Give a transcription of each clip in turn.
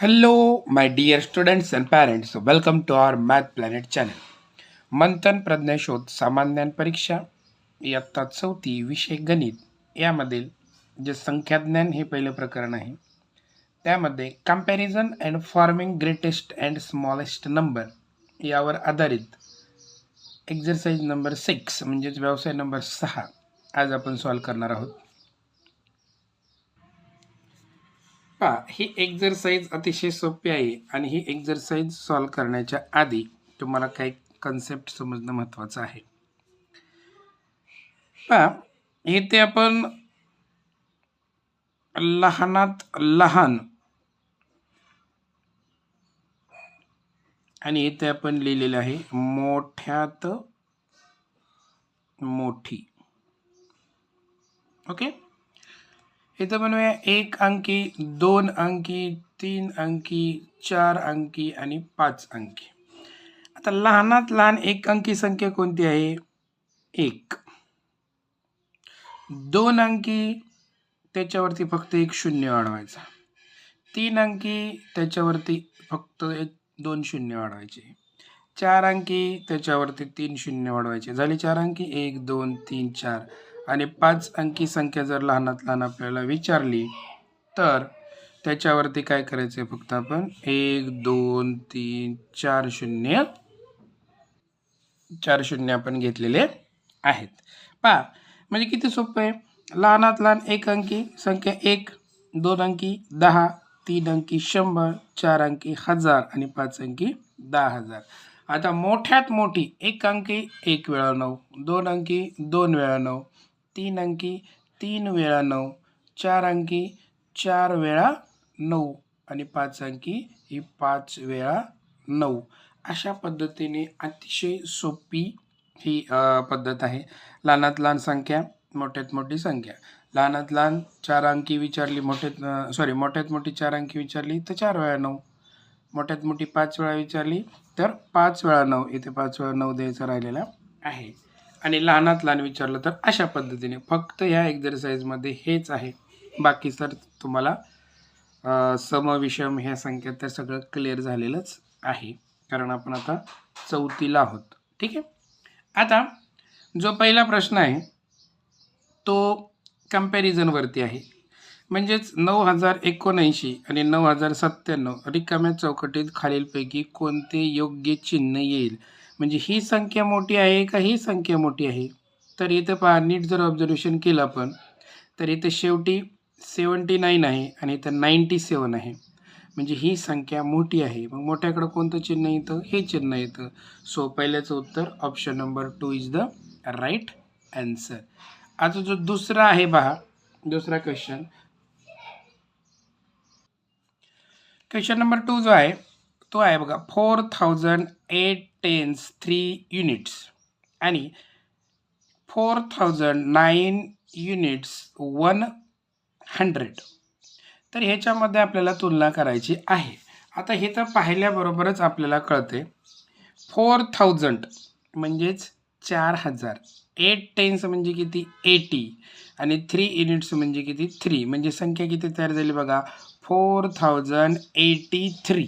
Hello, my dear students and parents. Welcome to our Math Planet channel. मंथन प्रज्ञाशोध सामान्यान परीक्षा इयत्ता चौथी विषय गणित यामधील जे संख्याज्ञान हे पहिलं प्रकरण आहे त्यामध्ये comparison and forming greatest and smallest number यावर आधारित एक्झरसाइज नंबर सिक्स म्हणजेच व्यवसाय नंबर सहा आज आपण सॉल्व करणार आहोत पहा ही एक्झरसाईज अतिशय सोपी आहे आणि ही एक्झरसाईज सॉल्व करण्याच्या आधी तुम्हाला काही कन्सेप्ट समजणं महत्त्वाचं आहे. पहा इथे आपण लहानात लहान आणि इथे आपण लिहिलेलं आहे मोठ्यात मोठी. ओके? इथं बनवूया एक अंकी दोन अंकी तीन अंकी चार अंकी आणि पाच अंकी. आता लहानात लहान एक अंकी संख्या कोणती आहे? एक. दोन अंकी त्याच्यावरती फक्त एक शून्य वाढवायचा. तीन अंकी त्याच्यावरती फक्त एक दोन शून्य वाढवायचे. चार अंकी त्याच्यावरती तीन शून्य वाढवायचे. झाले चार अंकी? एक दोन तीन चार. आणि पाच अंकी संख्या जर लहानात लहान आपल्याला विचारली तर त्याच्यावरती काय करायचं आहे फक्त आपण? एक दोन तीन चार शून्य चार शून्य आपण घेतलेले आहेत. पहा म्हणजे किती सोपं आहे? लहानात लहान एक अंकी संख्या एक दोन अंकी दहा तीन अंकी शंभर चार अंकी हजार आणि पाच अंकी दहा हजार. आता मोठ्यात मोठी एक अंकी एक वेळा नऊ दोन अंकी दोन वेळा नऊ तीन अंकी तीन वेळा नऊ चार अंकी चार वेळा नऊ आणि पाच अंकी ही पाच वेळा नऊ. अशा पद्धतीने अतिशय सोपी ही पद्धत आहे. लहानात लहान संख्या मोठ्यात मोठी संख्या. लहानात लहान चार अंकी विचारली मोठ्यात सॉरी मोठ्यात मोठी चार अंकी विचारली तर चार वेळा नऊ. मोठ्यात मोठी पाच वेळा विचारली तर पाच वेळा नऊ. इथे पाच वेळा नऊ द्यायचा राहिलेला आहे. आणि लहानात लहान विचारलं तर अशा पद्धतीने. फक्त ह्या एक्झरसाईजमध्ये हेच आहे. बाकी सर तुम्हाला समविषम ह्या संख्या तर सगळं क्लिअर झालेलंच आहे. कारण आपण आता चौथीला आहोत. ठीक आहे? आता जो पहिला प्रश्न आहे तो कम्पॅरिझनवरती आहे. म्हणजेच नऊ हजार एकोणऐंशी आणि नऊ हजार सत्त्याण्णव रिकाम्या चौकटीत खालीलपैकी कोणते योग्य चिन्ह येईल? म्हणजे ही संख्या मोठी आहे का ही संख्या मोठी आहे? तर इथं पहा नीट जर ऑब्झर्वेशन केलं आपण तर इथं शेवटी सेवन्टी नाईन आहे आणि इथं नाईन्टी सेवन आहे. म्हणजे ही संख्या मोठी आहे. मग मोठ्याकडं कोणतं चिन्ह येतं? हे चिन्ह येतं. सो पहिल्याचं उत्तर option number two is the right answer आता जो दुसरा आहे पहा दुसरा क्वेश्चन क्वेश्चन नंबर टू जो आहे तो आहे बघा four thousand eight tens three units आणि four thousand nine units one hundred तर ह्याच्यामध्ये आपल्याला तुलना करायची आहे. आता हे तर पाहिल्याबरोबरच आपल्याला कळते. फोर थाउजंड म्हणजेच चार हजार. एट टेन्स म्हणजे किती? एटी आणि थ्री युनिट्स म्हणजे किती? थ्री म्हणजे संख्या किती तयार झाली बघा? फोर थाउजंड एटी थ्री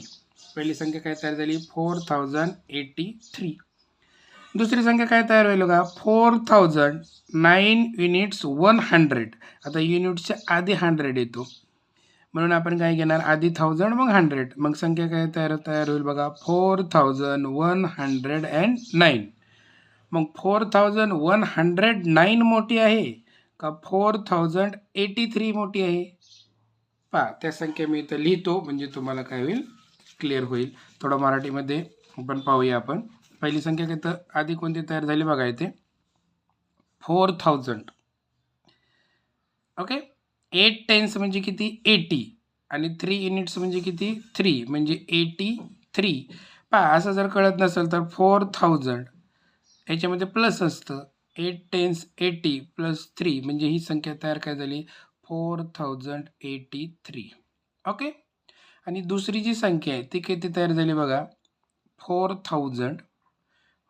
पहिली संख्या काय तयार झाली? फोर थाउजंड एटी थ्री दुसरी संख्या काय तयार होईल बघा? Four thousand nine units one hundred आता युनिट्सच्या आधी हंड्रेड येतो. म्हणून आपण काय घेणार? आधी थाउजंड मग हंड्रेड मग संख्या काय तयार तयार होईल बघा? Four thousand one hundred and nine मग four thousand one hundred nine मोठी आहे का फोर थाउजंड एटी थ्री मोठी आहे? पहा त्या संख्या मी इथं लिहितो म्हणजे तुम्हाला काय होईल? क्लिअर होईल. थोडं मराठीमध्ये पण पाहूया आपण. पहिली संख्या काय तर आधी कोणती तयार झाली बघा इथे. Four thousand. Okay? Eight tens म्हणजे किती? एटी. आणि थ्री युनिट्स म्हणजे किती? थ्री. म्हणजे एटी थ्री. पहा असं जर कळत नसेल तर फोर थाउजंड. याच्यामध्ये प्लस असतं. Eight tens eighty plus three. म्हणजे ही संख्या तयार काय झाली? Four thousand eighty three. Okay? आणि दुसरी जी संख्या आहे ती किती तयार झाली बघा? Four thousand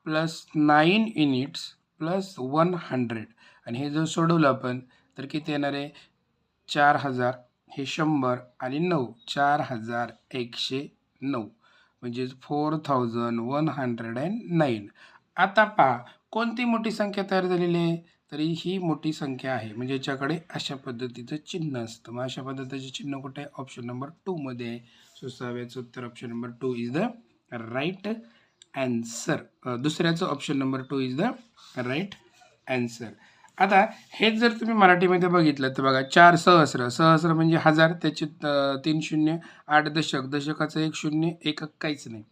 plus nine units plus one hundred आणि हे जर सोडवलं आपण तर किती येणार आहे? चार हजार हे शंभर आणि नऊ. चार हजार एकशे नऊ. म्हणजेच four thousand one hundred and nine आता पहा कोणती मोठी संख्या तयार झालेली आहे? तरी ही मोठी संख्या आहे. म्हणजे याच्याकडे अशा पद्धतीचं चिन्ह असतं. मग अशा पद्धतीचे चिन्ह कुठे आहे? ऑप्शन नंबर टूमध्ये आहे. सो सहाव्याचं उत्तर option number two is the right answer दुसऱ्याचं option number two is the right answer आता हेच जर तुम्ही मराठीमध्ये बघितलं तर बघा चार सहस्र. सहस्र म्हणजे हजार त्याचे तीन शून्य आठ दशक. दशकाचं एक शून्य एकक काहीच नाही.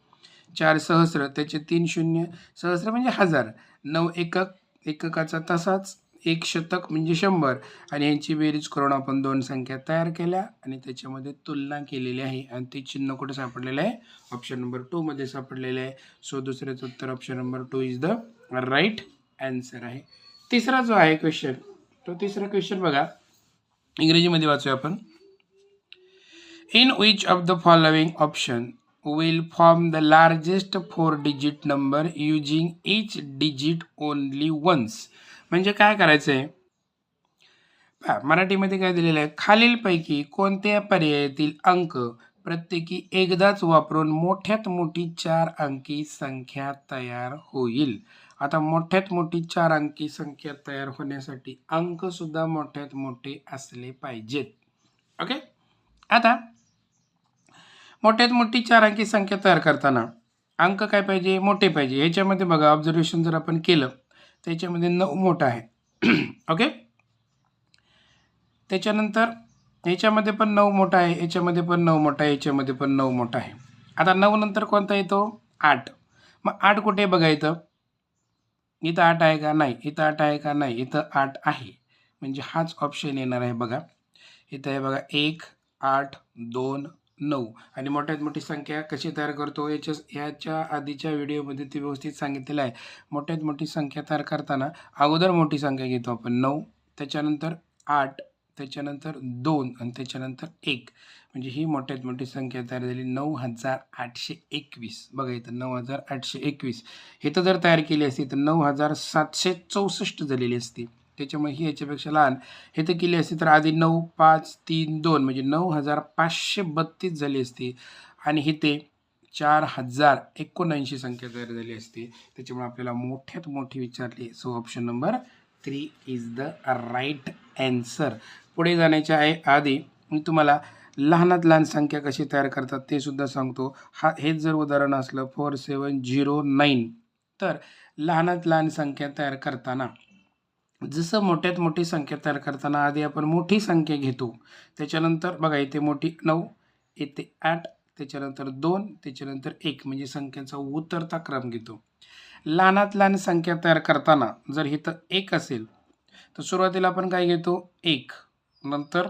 चार सहस्र त्याचे तीन शून्य. सहस्र म्हणजे हजार. नऊ एकक एककाचा तसाच एक शतक म्हणजे शंभर. आणि यांची बेरीज करून आपण दोन संख्या तयार केल्या आणि त्याच्यामध्ये तुलना केलेली आहे. आणि ते चिन्ह कुठे सापडलेलं आहे? ऑप्शन नंबर टूमध्ये सापडलेलं आहे. सो दुसऱ्याचं उत्तर option number two is the right answer आहे. तिसरा जो आहे क्वेश्चन तो तिसरा क्वेश्चन बघा. इंग्रजीमध्ये वाचूया आपण. In which of the following option will form the largest four digit number using each digit only once. म्हणजे काय करायचं आहे पहा, मराठीमध्ये काय दिलेलं आहे? खालीलपैकी कोणत्या पर्यायातील अंक प्रत्येकी एकदाच वापरून मोठ्यात मोठी चार अंकी संख्या तयार होईल? आता मोठ्यात मोठी चार अंकी संख्या तयार होण्यासाठी अंकसुद्धा मोठ्यात मोठे असले पाहिजेत. ओके? आता मोठ्यात मोठी चार अंकी संख्या तयार करताना अंक काय पाहिजे? मोठे पाहिजे. ह्याच्यामध्ये बघा ऑब्झर्वेशन जर आपण केलं त्याच्यामध्ये नऊ मोठा आहे. ओके त्याच्यानंतर याच्यामध्ये पण नऊ मोठा आहे याच्यामध्ये पण नऊ मोठा आहे याच्यामध्ये पण नऊ मोठा आहे. आता नऊ नंतर कोणता येतो? आठ. मग आठ कुठे बघायचं इथं? आठ आहे का नाही? इथं आठ आहे का नाही? इथं आठ आहे. म्हणजे हाच ऑप्शन येणार आहे बघा. इथं आहे बघा एक आठ दोन नऊ. आणि मोठ्यात मोठी संख्या कशी तयार करतो याच्या ह्याच्या आधीच्या व्हिडिओमध्ये ती व्यवस्थित सांगितलेलं आहे. मोठ्यात मोठी संख्या तयार करताना अगोदर मोठी संख्या घेतो आपण. नऊ त्याच्यानंतर आठ त्याच्यानंतर दोन आणि त्याच्यानंतर एक. म्हणजे ही मोठ्यात मोठी संख्या तयार झाली. नऊ हजार आठशे एकवीस. बघा इथं नऊ हजार आठशे एकवीस. हे तर जर तयार केली असती तर नऊ हजार सातशे चौसष्ट झालेली असती. त्याच्यामुळे ही याच्यापेक्षा लहान. हे तर केली असती तर आधी नऊ पाच तीन दोन म्हणजे नऊ हजार पाचशे बत्तीस झाली असती. आणि हे ते चार हजार एकोणऐंशी संख्या तयार झाली असती. त्याच्यामुळे आपल्याला मोठ्यात मोठी विचारली. So option number three is the right answer पुढे जाण्याच्या आहे आधी मी तुम्हाला लहानात लहान संख्या कशी तयार करतात ते सुद्धा सांगतो. हा हेच जर उदाहरण असलं फोर सेवन झिरो नाईन तर लहानात लहान संख्या तयार करताना जसं मोठ्यात मोठी संख्या तयार करताना आधी आपण मोठी संख्या घेतो त्याच्यानंतर बघा इथे मोठी नऊ येथे आठ त्याच्यानंतर दोन त्याच्यानंतर एक म्हणजे संख्यांचा उतरता क्रम घेतो. लहानात लहान संख्या तयार करताना जर इथं एक असेल तर सुरुवातीला आपण काय घेतो? एक. नंतर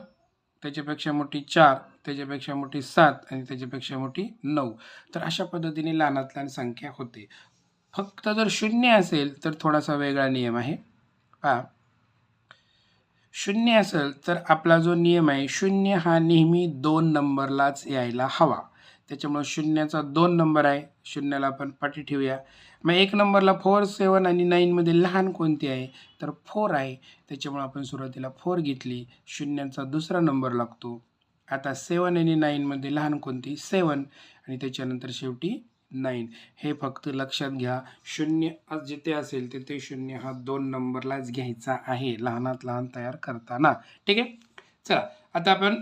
त्याच्यापेक्षा मोठी चार त्याच्यापेक्षा मोठी सात आणि त्याच्यापेक्षा मोठी नऊ. तर अशा पद्धतीने लहानात लहान संख्या होते. फक्त जर शून्य असेल तर थोडासा वेगळा नियम आहे. पहा शून्य असेल तर आपला जो नियम आहे शून्य हा नेहमी दोन नंबरलाच यायला हवा. त्याच्यामुळे शून्याचा दोन नंबर आहे. शून्याला आपण पाठी ठेवूया. मग एक नंबरला फोर सेवन आणि नाईनमध्ये लहान कोणती आहे? तर फोर आहे. त्याच्यामुळे आपण सुरुवातीला फोर घेतली. शून्याचा दुसरा नंबर लागतो. आता सेवन आणि नाईनमध्ये लहान कोणती? सेवन आणि त्याच्यानंतर शेवटी नाईन. हे फक्त लक्षात घ्या. शून्य जिथे असेल तिथे शून्य हा दोन नंबरलाच घ्यायचा आहे. लहानात लहान तयार करताना. ठीक आहे? चला आता आपण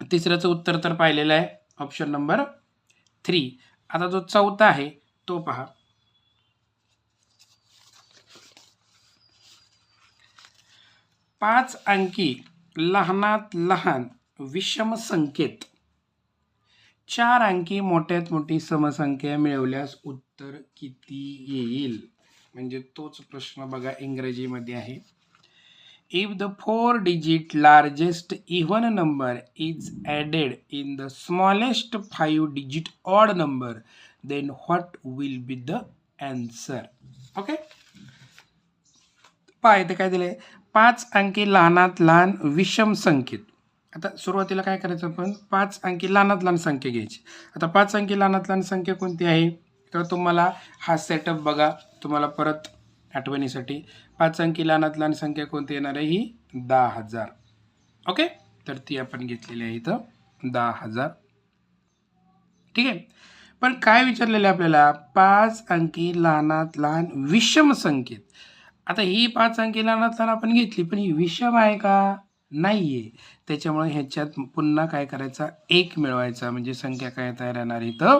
तिसऱ्याचं उत्तर तर पाहिलेलं आहे. ऑप्शन नंबर थ्री आता जो चौथा आहे तो पहा. पाच अंकी लहानात लहान विषम संकेत. चार अंकी मोठ्यात मोठी समसंख्या मिळवल्यास उत्तर किती येईल? म्हणजे तोच प्रश्न बघा इंग्रजीमध्ये आहे. If the four digit largest even number is added in the smallest five digit odd number then what will be the answer okay पहा इथे काय दिले पाच अंकी लहानात लहान विषम संख्येत आता सुरुवातीला काय करायचं आपण? पाच अंकी लहानात लहान संख्या घ्यायची. आता पाच अंकी लहानात लहान संख्या कोणती आहे? तर तुम्हाला हा सेटअप बघा. तुम्हाला परत आठवणीसाठी पाच अंकी लहानात लहान संख्या कोणती येणार आहे? ही दहा हजार. ओके तर ती आपण घेतलेली आहे इथं दहा हजार. ठीक आहे? पण काय विचारलेलं आहे आपल्याला? पाच अंकी लहानात लहान विषम संख्येत. आता ही पाच अंकी लहानात लहान आपण घेतली पण ही विषम आहे का? नाही आहे त्याच्यामुळे ह्याच्यात पुन्हा काय करायचा? एक मिळवायचा. म्हणजे संख्या काय तयार येणार इथं?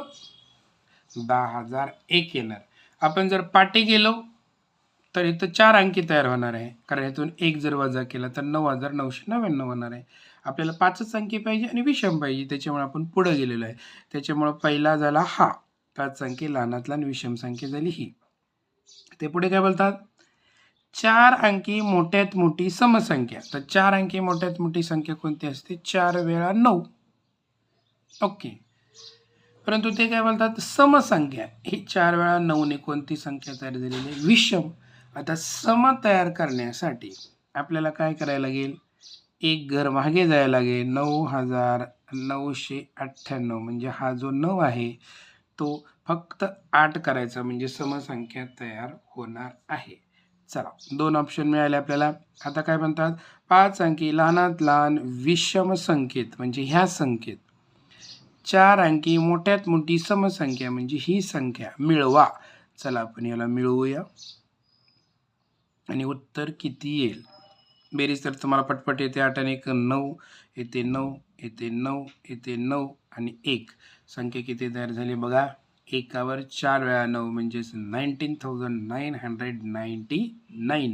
दहा हजार एक येणार. आपण जर पाटे गेलो तर इथं चार अंकी तयार होणार आहे. कारण ह्यातून एक जर वजा केला तर नऊ हजार नऊशे नव्याण्णव होणार आहे. आपल्याला पाचच अंकी पाहिजे आणि विषम पाहिजे. त्याच्यामुळे आपण पुढं गेलेलो आहे. त्याच्यामुळं पहिला झाला हा. पाच अंकी लहानात लहान विषम संख्या झाली ही. ते पुढे काय बोलतात? चार अंकी मोठ्यात मोठी समसंख्या. तर चार अंकी मोठ्यात मोठी संख्या कोणती असते? चार वेळा नऊ. ओके. परंतु ते काय बोलतात? समसंख्या. ही चार वेळा नऊने कोणती संख्या तयार झालेली आहे? विषम. आता सम तयार करण्यासाठी आपल्याला काय करायला लागेल? एक घर मागे जायला लागेल. नऊ हजार नऊशे अठ्ठ्याण्णव. म्हणजे हा जो नऊ आहे तो फक्त आठ करायचा. म्हणजे समसंख्या तयार होणार आहे. चला दोन ऑप्शन मिळाले आपल्याला. आता काय म्हणतात? पाच अंकी लहानात लहान विषम संख्येत म्हणजे ह्या संख्येत चार अंकी मोठ्यात मोठी समसंख्या म्हणजे ही संख्या मिळवा. चला आपण याला मिळवूया. आणि उत्तर किती येईल? बेरीज तर तुम्हाला पटपट येते. आठ आणि एक नऊ येते नऊ येते नऊ येते नऊ आणि एक. संख्या किती तयार झाली बघा. एकावर चार वेळा नऊ म्हणजेच nineteen thousand nine hundred ninety nine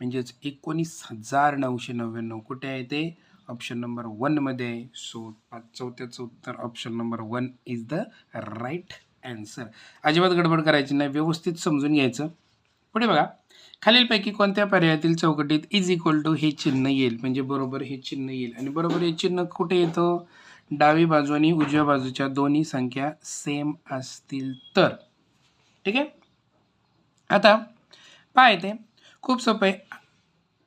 म्हणजेच एकोणीस हजार नऊशे नव्याण्णव. कुठे आहे ते? ऑप्शन नंबर वनमध्ये आहे सो पाच चौथ्याचं उत्तर option number one is the right answer अजिबात गडबड करायची नाही. व्यवस्थित समजून घ्यायचं. पुढे बघा. खालीलपैकी कोणत्या पर्यायातील चौकटीत इज इक्वल टू हे चिन्ह येईल? म्हणजे बरोबर हे चिन्ह येईल. आणि बरोबर हे चिन्ह कुठे येतं? डावी बाजू आणि उजव्या बाजूच्या दोन्ही संख्या सेम असतील तर. ठीक आहे? आता पाय ते खूप सोपं आहे.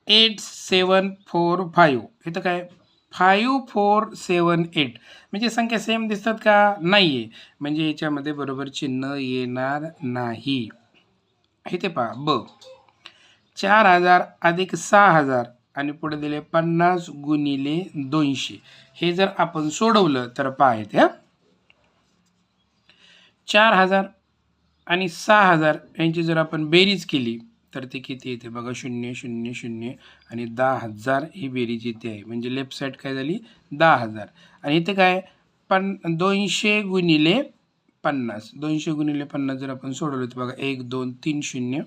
एट सेवन फोर फाईव्ह इथं काय? फाईव्ह फोर सेवन एट म्हणजे संख्या सेम दिसतात का? नाही आहे म्हणजे याच्यामध्ये बरोबर चिन्ह येणार नाही. इथे पहा. ब. चार हजार अधिक सहा हजार. आणि पुढे दिले पन्नास गुणिले दोनशे. हे जर आपण सोडवलं तर पाहत चार हजार आणि सहा हजार यांची जर आपण बेरीज केली तर ते किती येते बघा शून्य शून्य शून्य आणि दहा हजार ही बेरीज येते आहे. म्हणजे लेफ्ट साईड काय झाली? दहा हजार. आणि इथे काय? पन दोनशे गुणिले पन्नास. दोनशे गुणिले पन्नास जर आपण सोडवलं तर बघा एक दोन तीन शून्य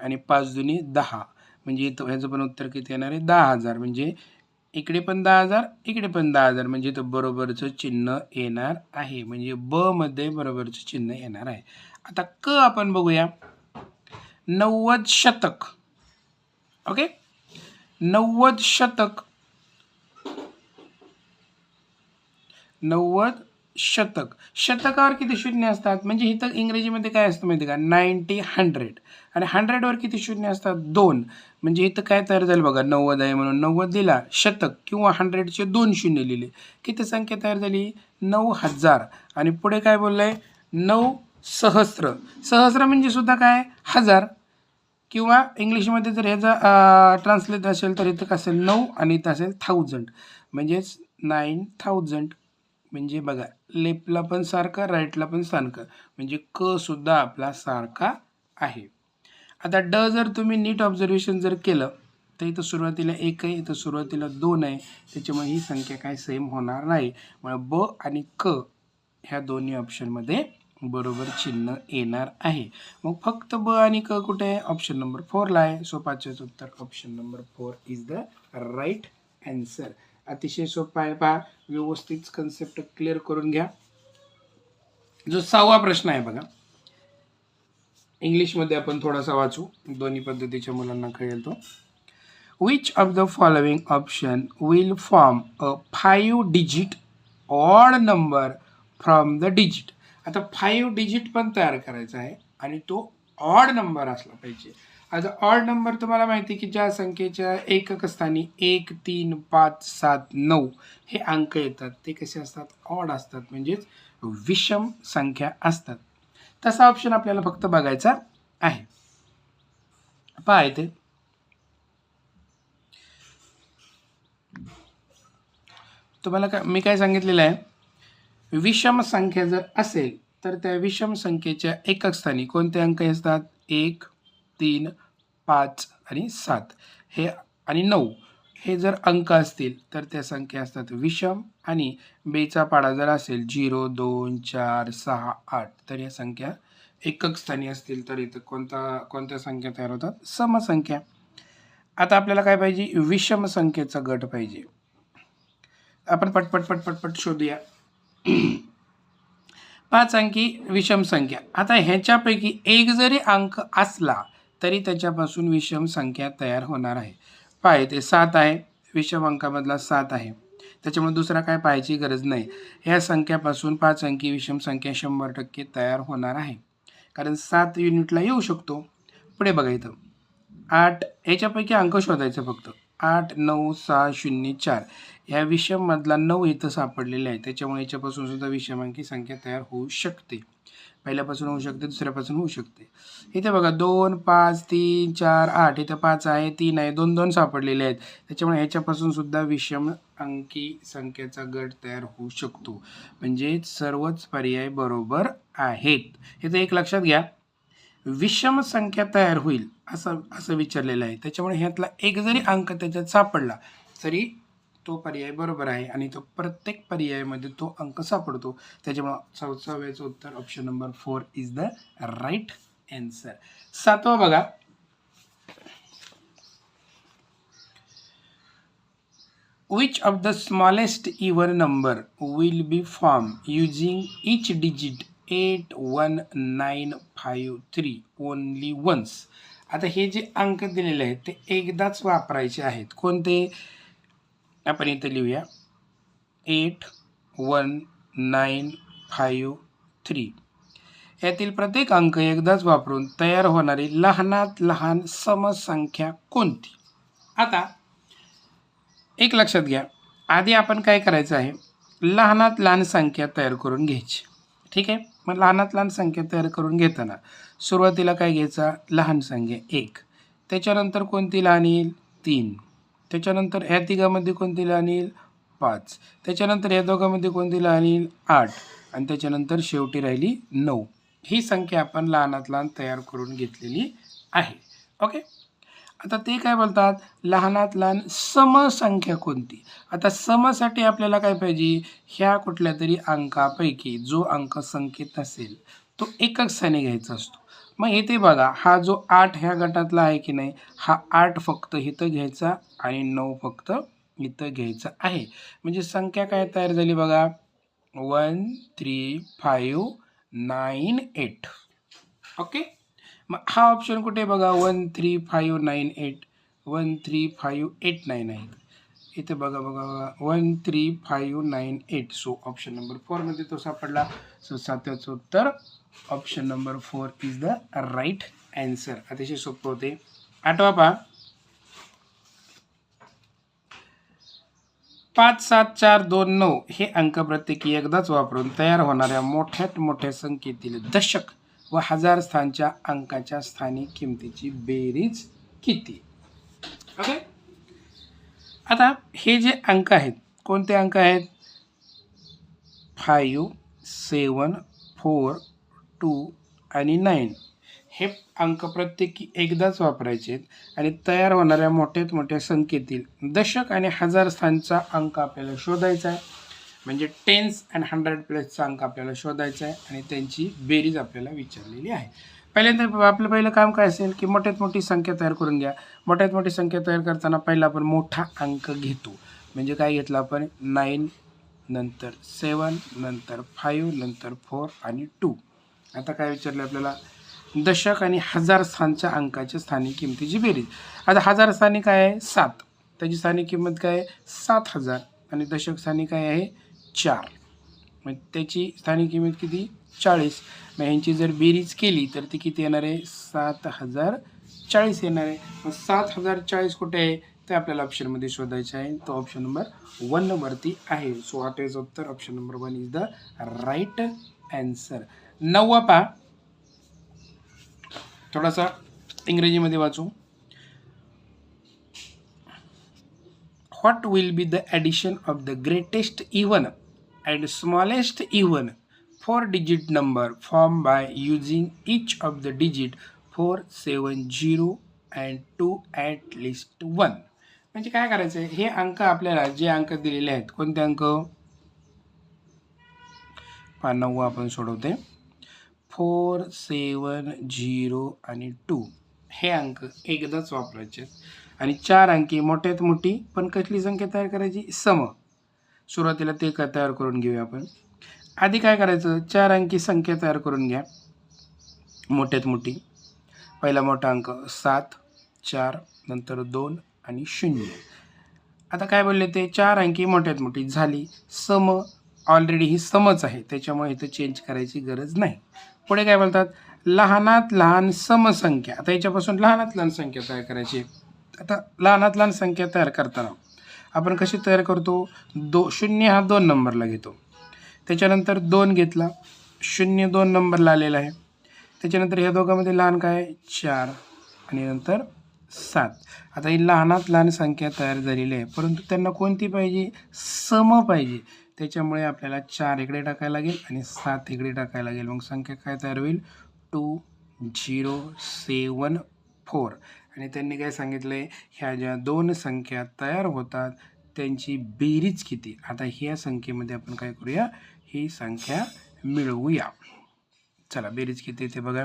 आणि पाच दुनी दहा. म्हणजे इथं ह्याचं पण उत्तर किती येणार आहे? दहा हजार. म्हणजे इकडे पण दहा हजार इकडे पण दहा हजार. म्हणजे इथं बरोबरचं चिन्ह येणार आहे. म्हणजे ब मध्ये बरोबरचं चिन्ह येणार आहे. आता क आपण बघूया. नव्वद शतक. ओके? नव्वद शतक. नव्वद शतक. शतकावर किती शून्य असतात? म्हणजे इथं इंग्रजीमध्ये काय असतं माहिती का? Ninety hundred. आणि हंड्रेडवर किती शून्य असतात? दोन. म्हणजे इथं काय तयार झालं बघा? नव्वद आहे म्हणून नव्वद दिला शतक किंवा हंड्रेडचे दोन शून्य लिहिले. किती संख्या तयार झाली? नऊ हजार. आणि पुढे काय बोललं आहे नऊ सहस्र. सहस्र म्हणजे सुद्धा काय? हजार. किंवा इंग्लिशमध्ये जर ह्याचा ट्रान्सलेट असेल तर इथं कसं असेल नऊ आणि इथं असेल थाउजंड म्हणजेच नाईन थाउजंड म्हणजे बघा लेफ्टला पण सारखा राईटला पण सारखं. म्हणजे क सुद्धा आपला सारखा आहे. आता ड जर तुम्ही नीट ऑब्झर्वेशन जर केलं तर इथं सुरुवातीला एक आहे इथं सुरुवातीला दोन आहे. त्याच्यामुळे ही संख्या काय सेम होणार नाही. म्हणजे ब आणि क ह्या दोन्ही ऑप्शनमध्ये बरोबर चिन्ह येणार आहे. मग फक्त ब आणि क कुठे आहे? ऑप्शन नंबर फोरला आहे. सो पाचवेचं उत्तर option number four is the right answer अतिशय सोपा आहे. पहा व्यवस्थित कन्सेप्ट क्लिअर करून घ्या. जो सहावा प्रश्न आहे बघा. इंग्लिशमध्ये आपण थोडासा वाचू. दोन्ही पद्धतीच्या मुलांना कळेल तो. Which of the following option will form a five digit odd number from the digit आता फाईव्ह डिजिट पण तयार करायचा आहे आणि तो ऑड नंबर असला पाहिजे. आता ऑड नंबर तुम्हाला माहिती आहे की ज्या संख्येच्या एकक स्थानी एक तीन पाच सात नऊ हे अंक येतात. ते कसे असतात? ऑड असतात. म्हणजेच विषम संख्या असतात. तसा ऑप्शन आपल्याला फक्त बघायचा आहे. पहा येते तुम्हाला काय मी काय सांगितलेलं आहे? विषम संख्या जर असेल तर त्या विषम संख्येच्या एकक स्थानी कोणते अंक असतात? एक तीन पाच आणि सात. हे आणि नऊ. हे जर अंक असतील तर त्या संख्या असतात विषम आणि बेचा पाडा जर असेल झिरो दोन चार सहा आठ तर या संख्या एकक स्थानी असतील तर इथं कोणता कोणत्या संख्या तयार होतात? समसंख्या. आता आपल्याला काय पाहिजे? विषम संख्येचा गट पाहिजे. आपण पटपट पटपट पट शोधूया. पाच अंकी विषम संख्या. आता ह्याच्यापैकी एक जरी अंक असला तरी त्याच्यापासून विषम संख्या तयार होणार आहे. पाय ते सात आहे. विषम अंकामधला सात आहे. त्याच्यामुळे दुसरा काय पाहायची गरज नाही. ह्या संख्यापासून पाच अंकी विषम संख्या शंभर टक्के तयार होणार आहे. कारण सात युनिटला येऊ शकतो. पुढे बघा इथं. आठ याच्यापैकी अंक शोधायचं फक्त. आठ नऊ सहा शून्य चार. ह्या विषममधला नऊ इथं सापडलेले आहे त्याच्यामुळे याच्यापासून सुद्धा विषमांकी संख्या तयार होऊ शकते. पहिल्यापासून होऊ शकते दुसऱ्यापासून होऊ शकते. इथे बघा दोन पाच तीन चार आठ इथं पाच आहे तीन आहे दोन दोन सापडलेले आहेत. त्याच्यामुळे ह्याच्यापासून सुद्धा विषम अंकी संख्येचा गट तयार होऊ शकतो. म्हणजे सर्वच पर्याय बरोबर आहेत. इथं एक लक्षात घ्या. विषम संख्या तयार होईल असं असं विचारलेलं आहे. त्याच्यामुळे ह्यातला एक जरी अंक त्याच्यात सापडला तरी तो पर्याय बरोबर आहे आणि तो प्रत्येक पर्यायामध्ये तो अंक सापडतो. त्याच्यामुळं चौथाव्याचं उत्तर option number four is the right answer सातवा बघा. Which of the smallest even number will be formed using each digit 8 1 9 5 3 only once? आता हे जे अंक दिलेले आहेत ते एकदाच वापरायचे आहेत. कोणते? आपण इथे लिहूया. Eight one nine five three. यातील प्रत्येक अंक एकदाच वापरून तयार होणारी लहानात लहान समसंख्या कोणती? आता एक लक्षात घ्या. आधी आपण काय करायचं आहे? लहानात लहान संख्या तयार करून घ्यायची. ठीक आहे? मग लहानात लहान संख्या तयार करून घेताना सुरुवातीला काय घ्यायचा? लहान संख्या एक. त्याच्यानंतर कोणती लहान येईल? तीन. त्याच्यानंतर ह्या तिघामध्ये कोणती लहान येईल पाच. त्याच्यानंतर या दोघांमध्ये कोणती लहान येईल आठ. आणि त्याच्यानंतर शेवटी राहिली नऊ. ही संख्या आपण लहानात लहान तयार करून घेतलेली आहे. ओके? आता ते काय बोलतात? लहानात लहान समसंख्या कोणती? आता समसाठी आपल्याला काय पाहिजे? ह्या कुठल्या तरी अंकापैकी जो अंक संख्येत असेल तो एकक साने घ्यायचा असतो. मग इथे बघा हा जो आठ ह्या गटातला आहे की नाही हा आठ फक्त इथं घ्यायचा आणि नऊ फक्त इथं घ्यायचा आहे. म्हणजे संख्या काय तयार झाली बघा. One three five nine eight. Okay? मग हा ऑप्शन कुठे बघा? One three five nine eight. One three five eight nine आहे इथे बघा बघा बघा. One three five nine eight. So option number फोरमध्ये तो सापडला. सो सात्याचं उत्तर option number four is the right answer अतिशय सोपं होते. आठवा पहा. पाच सात चार दोन नऊ हे अंक प्रत्येकी एकदाच वापरून तयार होणाऱ्या मोठ्यात मोठ्या संख्येतील दशक व हजार स्थानच्या अंकाच्या स्थानिक किमतीची बेरीज किती? ओके आता हे जे अंक आहेत कोणते अंक आहेत? फाईव्ह सेवन फोर टू आणि नाईन. हे अंक प्रत्येकी एकदाच वापरायचे आहेत आणि तयार होणाऱ्या मोठ्यात मोठ्या संख्येतील दशक आणि हजार स्थानचा अंक आपल्याला शोधायचा आहे. म्हणजे टेन्स अँड हंड्रेड प्लसचा अंक आपल्याला शोधायचा आहे आणि त्यांची बेरीज आपल्याला विचारलेली आहे. पहिल्यांदा आपलं पहिलं काम काय असेल की मोठ्यात मोठी संख्या तयार करून घ्या. मोठ्यात मोठी संख्या तयार करताना पहिला आपण मोठा अंक घेतो. म्हणजे काय घेतलं आपण? नाईन नंतर सेवन नंतर फाईव्ह नंतर फोर आणि टू आता काय विचारलं आपल्याला? दशक आणि हजार स्थानच्या अंकाच्या स्थानिक किमतीची बेरीज. आता हजार स्थानी काय आहे? सात. त्याची स्थानिक किंमत काय आहे? सात हजार. आणि दशक स्थानी काय आहे? चार. मग त्याची स्थानिक किंमत किती? चाळीस. मग ह्यांची जर बेरीज केली तर ती किती येणार आहे? सात हजार चाळीस येणार आहे. मग सात हजार चाळीस कुठे आहे? ते आपल्याला ऑप्शनमध्ये शोधायचे आहे तो ऑप्शन नंबर वन वरती आहे सो आता याचं उत्तर option number one is the right answer नववा पहा थोडासा इंग्रजीमध्ये वाचू what will be the addition of the greatest even and smallest even four digit number formed by using each of the digit 4 7 0 and 2 at least 1 म्हणजे काय करायचं आहे हे अंक आपल्याला जे अंक दिलेले आहेत कोणते अंक? नऊ आपण सोडवते. फोर सेवन झिरो आणि टू. हे अंक एकदाच वापरायचे आणि चार अंकी मोठ्यात मोठी पण कसली संख्या तयार करायची? सम. सुरुवातीला ते का तयार करून घेऊया आपण. आधी काय करायचं? चार अंकी संख्या तयार करून घ्या. मोठ्यात मोठी. पहिला मोठा अंक सात चार नंतर दोन आणि शून्य. आता काय बोलले ते? चार अंकी मोठ्यात मोठी झाली. सम ऑलरेडी ही समच आहे. त्याच्यामुळे इथं चेंज करायची गरज नाही. पुढे काय बोलतात? लहानात लहान समसंख्या. आता याच्यापासून लहानात लहान संख्या तयार करायची आता लहानात लहान संख्या तयार करताना आपण कशी तयार करतो? दो शून्य हा दोन नंबरला घेतो. त्याच्यानंतर दोन घेतला. शून्य दोन नंबरला आलेला आहे. त्याच्यानंतर ह्या दोघांमध्ये लहान काय? चार. आणि नंतर सात. आता ही लहानात लहान संख्या तयार झालेली आहे. परंतु त्यांना कोणती पाहिजे? सम पाहिजे. त्याच्यामुळे आपल्याला चार इकडे टाकायला लागेल आणि सात इकडे टाकायला लागेल. मग संख्या काय तयार होईल? Two zero seven four. आणि त्यांनी काय सांगितलं आहे ह्या ज्या दोन संख्या तयार होतात त्यांची बेरीज किती? आता ह्या संख्येमध्ये आपण काय करूया? ही संख्या मिळवूया. चला बेरीज किती ते बघा.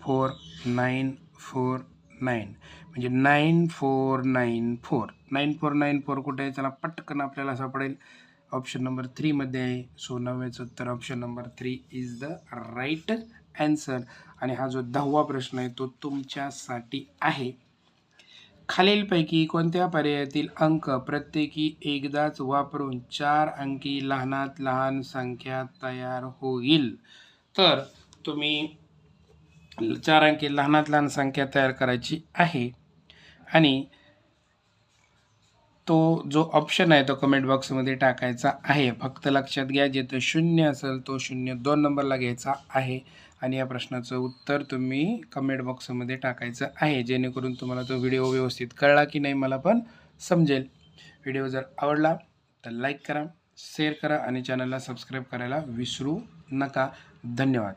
Four nine four nine. म्हणजे nine four nine four. Nine four nine four कुठे आहे? चला पटकन आपल्याला सापडेल. ऑप्शन नंबर थ्रीमध्ये आहे. सो नव्याचं उत्तर option number three is the right answer आणि हा जो दहावा प्रश्न आहे तो तुमच्यासाठी आहे. खालीलपैकी कोणत्या पर्यायातील अंक प्रत्येकी एकदाच वापरून चार अंकी लहानात लहान संख्या तयार होईल? तर तुम्ही चार अंकी लहानात लहान संख्या तयार करायची आहे. आणि तो जो ऑप्शन आहे तो कमेंट बॉक्समध्ये टाकायचा आहे. फक्त लक्षात घ्या जिथं शून्य असेल तो शून्य दोन नंबरला घ्यायचा आहे. आणि या प्रश्नाचं उत्तर तुम्ही कमेंट बॉक्समध्ये टाकायचं आहे. जेणेकरून तुम्हाला तो व्हिडिओ व्यवस्थित कळला की नाही मला पण समजेल. व्हिडिओ जर आवडला तर लाईक करा शेअर करा आणि चॅनलला सबस्क्राईब करायला विसरू नका. धन्यवाद.